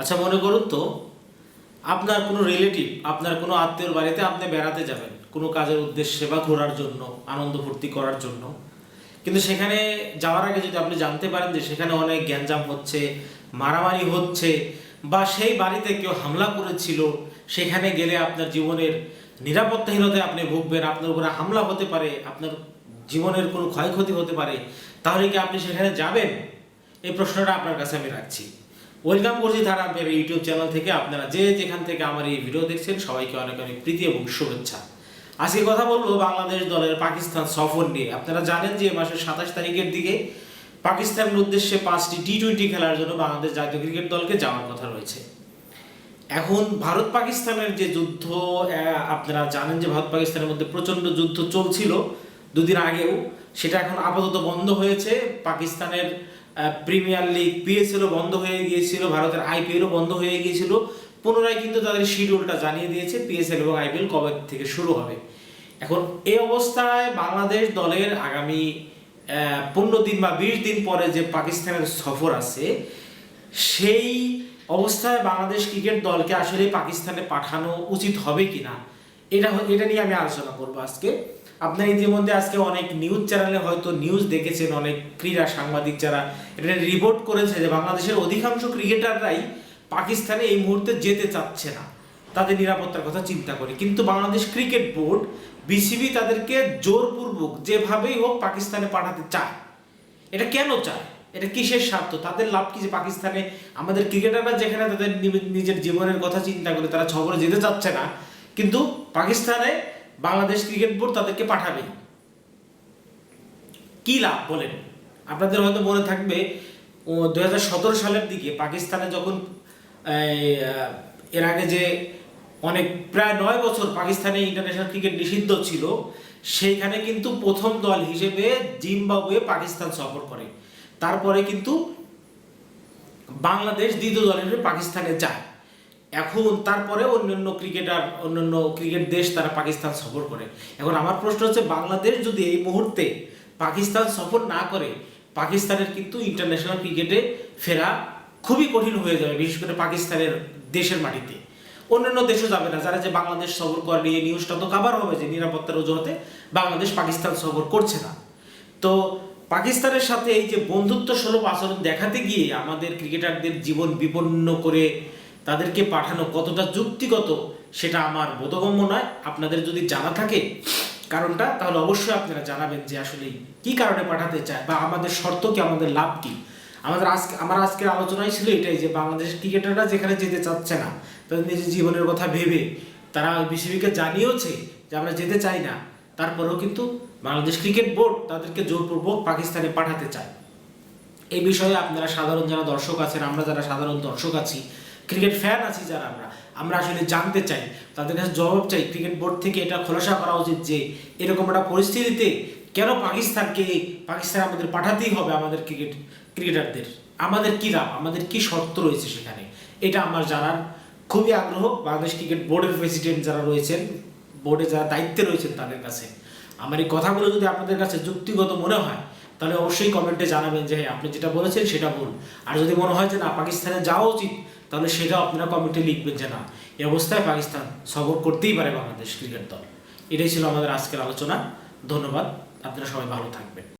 আচ্ছা মনে করুন তো, আপনার কোনো রিলেটিভ আপনার কোনো আত্মীয়র বাড়িতে আপনি বেড়াতে যাবেন, কোনো কাজের উদ্দেশ্যে বা ঘোরার জন্য, আনন্দ ফুর্তি করার জন্য। কিন্তু সেখানে যাওয়ার আগে যদি আপনি জানতে পারেন যে সেখানে অনেক গ্যাঞ্জাম হচ্ছে, মারামারি হচ্ছে, বা সেই বাড়িতে কেউ হামলা করেছিল, সেখানে গেলে আপনার জীবনের নিরাপত্তাহীনতায় আপনি ভুগবেন, আপনার উপরে হামলা হতে পারে, আপনার জীবনের কোনো ক্ষয়ক্ষতি হতে পারে, তাহলে কি আপনি সেখানে যাবেন? এই প্রশ্নটা আপনার কাছে আমি রাখছি। ওয়েলকাম করছি তারা আপনার ইউটিউব চ্যানেল থেকে। আপনারা যে যেখান থেকে আমার এই ভিডিও দেখছেন, সবাইকে অনেক অনেক প্রীতি এবং শুভেচ্ছা। আজকে কথা বলব বাংলাদেশ দলের পাকিস্তান সফর নিয়ে। আপনারা জানেন যে মাসের সাতাশ তারিখের দিকে পাকিস্তানের উদ্দেশ্যে পাঁচটি টি টোয়েন্টি খেলার জন্য বাংলাদেশ জাতীয় ক্রিকেট দলকে যাওয়ার কথা রয়েছে। এখন ভারত পাকিস্তানের যে যুদ্ধ আপনারা জানেন যে ভারত পাকিস্তানের মধ্যে প্রচণ্ড যুদ্ধ চলছিল দুদিন আগেও। সেটা এখন আপাতত বন্ধ হয়েছে। পাকিস্তানের প্রিমিয়ার লিগ পিএসএলও বন্ধ হয়ে গিয়েছিল, ভারতের আইপিএলও বন্ধ হয়ে গিয়েছিল। পুনরায় কিন্তু তাদের শিডিউলটা জানিয়ে দিয়েছে পিএসএল এবং আইপিএল কবে থেকে শুরু হবে। এখন এই অবস্থায় বাংলাদেশ দলের আগামী পনেরো দিন বা বিশ দিন পরে যে পাকিস্তানের সফর আছে, সেই অবস্থায় বাংলাদেশ ক্রিকেট দলকে আসলে পাকিস্তানে পাঠানো উচিত হবে কিনা, এটা এটা নিয়ে আমি আলোচনা করব আজকে। আপনার ইতিমধ্যে আজকে অনেক নিউজ চ্যানেলে হয়তো নিউজ দেখেছেন, অনেক ক্রীড়া সাংবাদিক যারা এটা রিপোর্ট করেছে যে বাংলাদেশের অধিকাংশ ক্রিকেটাররাই পাকিস্তানে এই মুহূর্তে যেতে চাচ্ছে না। তাদের নিরাপত্তার কথা চিন্তা করে। কিন্তু বাংলাদেশ ক্রিকেট বোর্ড বিসিবি তাদেরকে জোরপূর্বক যেভাবেই হোক পাকিস্তানে পাঠাতে চায়, এটা কেন চায়? এটা কিসের স্বার্থ? তাদের লাভ কি যে পাকিস্তানে আমাদের ক্রিকেটাররা যেখানে তাদের নিজের জীবনের কথা চিন্তা করে তারা ছবরে যেতে চাচ্ছে না? কিন্তু পাকিস্তানে বাংলাদেশ ক্রিকেট বোর্ড তাদেরকে পাঠাবে। কি লাভ বলেন? আপনাদের হয়তো মনে থাকবে দু হাজার সতেরো সালের দিকে পাকিস্তানে যখন এর আগে যে অনেক, প্রায় নয় বছর পাকিস্তানে ইন্টারন্যাশনাল ক্রিকেট নিষিদ্ধ ছিল, সেইখানে কিন্তু প্রথম দল হিসেবে জিম্বাবুয়ে পাকিস্তান সফর করে। তারপরে কিন্তু বাংলাদেশ দ্বিতীয় দল হিসেবে পাকিস্তানে যায়। এখন তারপরে অন্যান্য ক্রিকেটার, অন্যান্য ক্রিকেট দেশ তারা পাকিস্তান সফর করে। এখন আমার প্রশ্ন হচ্ছে, বাংলাদেশ যদি এই মুহূর্তে পাকিস্তান সফর না করে, পাকিস্তানের কিন্তু ইন্টারন্যাশনাল ক্রিকেটে ফেরা খুবই কঠিন হয়ে যাবে, বিশেষ করে পাকিস্তানের দেশের মাটিতে। অন্যান্য দেশও যাবে না, যারা যে বাংলাদেশ সফর করে এই নিউজটা তো কাবার হবে যে নিরাপত্তার অজুহাতে বাংলাদেশ পাকিস্তান সফর করছে না। তো পাকিস্তানের সাথে এই যে বন্ধুত্ব স্বরূপ আচরণ দেখাতে গিয়ে আমাদের ক্রিকেটারদের জীবন বিপন্ন করে তাদেরকে পাঠানো কতটা যুক্তিগত সেটা আমার বোধগম্য নয়। আপনাদের যদি জানা থাকে কারণটা, তাহলে অবশ্যই আপনারা জানাবেন যে আসলে কি কারণে পাঠাতে চায় বা আমাদের শর্ত কি, আমাদের লাভ কি। আমাদের আজকে, আমার আজকের আলোচনাই ছিল এটাই যে বাংলাদেশ ক্রিকেটাররা যেখানে যেতে চাচ্ছে না, তাদের নিজের জীবনের কথা ভেবে তারা বিসিবিকে জানিয়েওছে যে আমরা যেতে চাই না। তারপরেও কিন্তু বাংলাদেশ ক্রিকেট বোর্ড তাদেরকে জোরপূর্বক পাকিস্তানে পাঠাতে চায়। এই বিষয়ে আপনারা সাধারণ যারা দর্শক আছেন, আমরা যারা সাধারণ দর্শক আছি ক্রিকেট ফ্যান আছি যারা আমরা আমরা আসলে জানতে চাই, তাদের কাছে জবাব চাই, ক্রিকেট বোর্ড থেকে এটা খোলাসা করা উচিত যে, এরকম একটা পরিস্থিতিতে কেন পাকিস্তানকে, পাকিস্তান আমাদের পাঠাতেই হবে আমাদের ক্রিকেট, ক্রিকেটারদের? আমাদের কি লাভ? আমাদের কি শর্ত রয়েছে সেখানে? এটা আমার জানার খুবই আগ্রহ। বাংলাদেশ ক্রিকেট বোর্ডের প্রেসিডেন্ট যারা রয়েছেন, বোর্ডে যারা দায়িত্বে রয়েছেন তাদের কাছে। আমার এই কথাগুলো যদি আপনাদের কাছে যুক্তিগত মনে হয়, তাহলে অবশ্যই কমেন্টে জানাবেন যে হ্যাঁ আপনি যেটা বলেছেন সেটা ভুল। আর যদি মনে হয় যে, না, পাকিস্তানে যাওয়া উচিত তাহলে সেটা আপনারা কমিটি লিখবেন যে না, এই অবস্থায় পাকিস্তান সফর করতেই পারে বাংলাদেশ ক্রিকেট দল। এটাই ছিল আমাদের আজকের আলোচনা। ধন্যবাদ। আপনারা সবাই ভালো থাকবেন।